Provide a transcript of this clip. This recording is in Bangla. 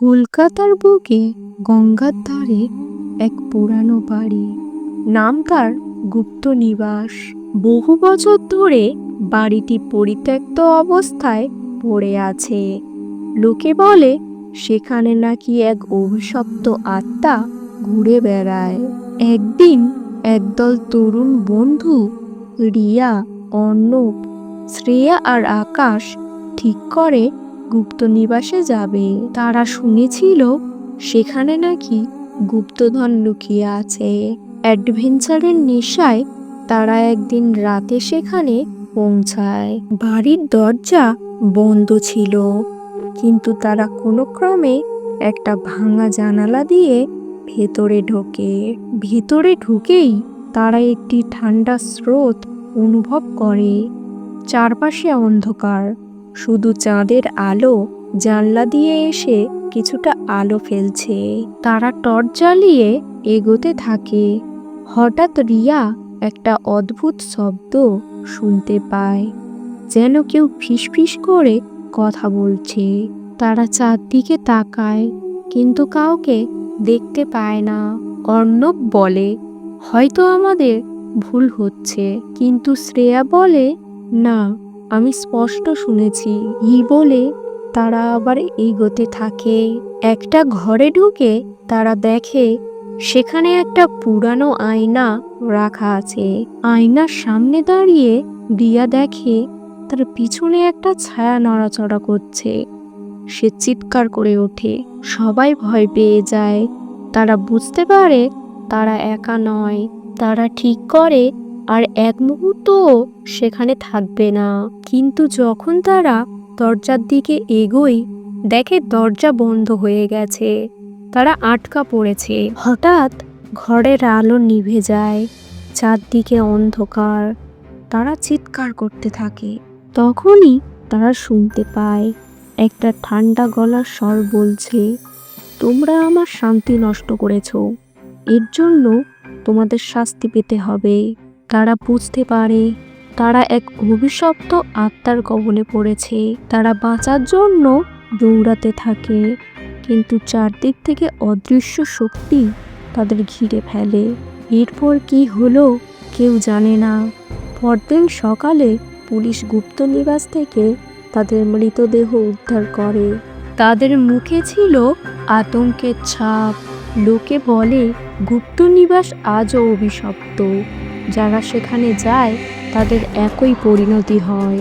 কলকাতার বুকে গঙ্গার ধারে এক পুরানো বাড়ি। নাম তার গুপ্ত নিবাস। বহু বছর ধরে বাড়িটি পরিত্যক্ত অবস্থায় পড়ে আছে। লোকে বলে, সেখানে নাকি এক অভিশপ্ত আত্মা ঘুরে বেড়ায়। একদিন একদল তরুণ বন্ধু, রিয়া, অর্ণব, শ্রেয়া আর আকাশ ঠিক করে গুপ্ত নিবাসে যাবে। তারা শুনেছিল সেখানে নাকি গুপ্তধন লুকিয়ে আছে। অ্যাডভেঞ্চারের নেশায় তারা একদিন রাতে সেখানে পৌঁছায়। বাড়ির দরজা বন্ধ ছিল, কিন্তু তারা কোনো ক্রমে একটা ভাঙা জানালা দিয়ে ভেতরে ঢোকে। ভেতরে ঢুকেই তারা একটি ঠান্ডা স্রোত অনুভব করে। চারপাশে অন্ধকার। শুধু চাঁদের আলো জানলা দিয়ে এসে কিছুটা আলো ফেলছে। তারা টর্চ জ্বালিয়ে এগোতে থাকে। হঠাৎ রিয়া একটা অদ্ভুত শব্দ শুনতে পায়, যেন কেউ ফিসফিস করে কথা বলছে। তারা চারদিকে তাকায়, কিন্তু কাউকে দেখতে পায় না। অর্ণব বলে, হয়তো আমাদের ভুল হচ্ছে। কিন্তু শ্রেয়া বলে, না। আমি স্পষ্ট শুনেছি। ই বলে, তারা আবার এগোতে থাকে। একটা ঘরে ঢুকে তারা দেখে, সেখানে একটা পুরানো আয়না রাখা আছে। আয়নার সামনে দাঁড়িয়ে দিয়া দেখে, তার পিছনে একটা ছায়া নড়াচড়া করছে। সে চিৎকার করে ওঠে। সবাই ভয় পেয়ে যায়। তারা বুঝতে পারে, তারা একা নয়। তারা ঠিক করে আর এক মুহূর্ত সেখানে থাকবে না। কিন্তু যখন তারা দরজার দিকে এগোয়, দেখে দরজা বন্ধ হয়ে গেছে। তারা আটকা পড়েছে। হঠাৎ ঘরের আলো নিভে যায়, চারদিকে অন্ধকার। তারা চিৎকার করতে থাকে। তখনই তারা শুনতে পায়, একটা ঠান্ডা গলার স্বর বলছে, তোমরা আমার শান্তি নষ্ট করেছ। এর জন্য তোমাদের শাস্তি পেতে হবে। তারা বুঝতে পারে, তারা এক অভিশপ্ত আত্মার কবলে পড়েছে। তারা বাঁচার জন্য দৌড়াতে থাকে, কিন্তু চারদিক থেকে অদৃশ্য শক্তি তাদের ঘিরে ফেলে। এরপর কি হলো কেউ জানে না। পরদিন সকালে পুলিশ গুপ্ত নিবাস থেকে তাদের মৃতদেহ উদ্ধার করে। তাদের মুখে ছিল আতঙ্কের ছাপ। লোকে বলে, গুপ্ত নিবাস আজও অভিশপ্ত। যারা সেখানে যায় তাদের একই পরিণতি হয়।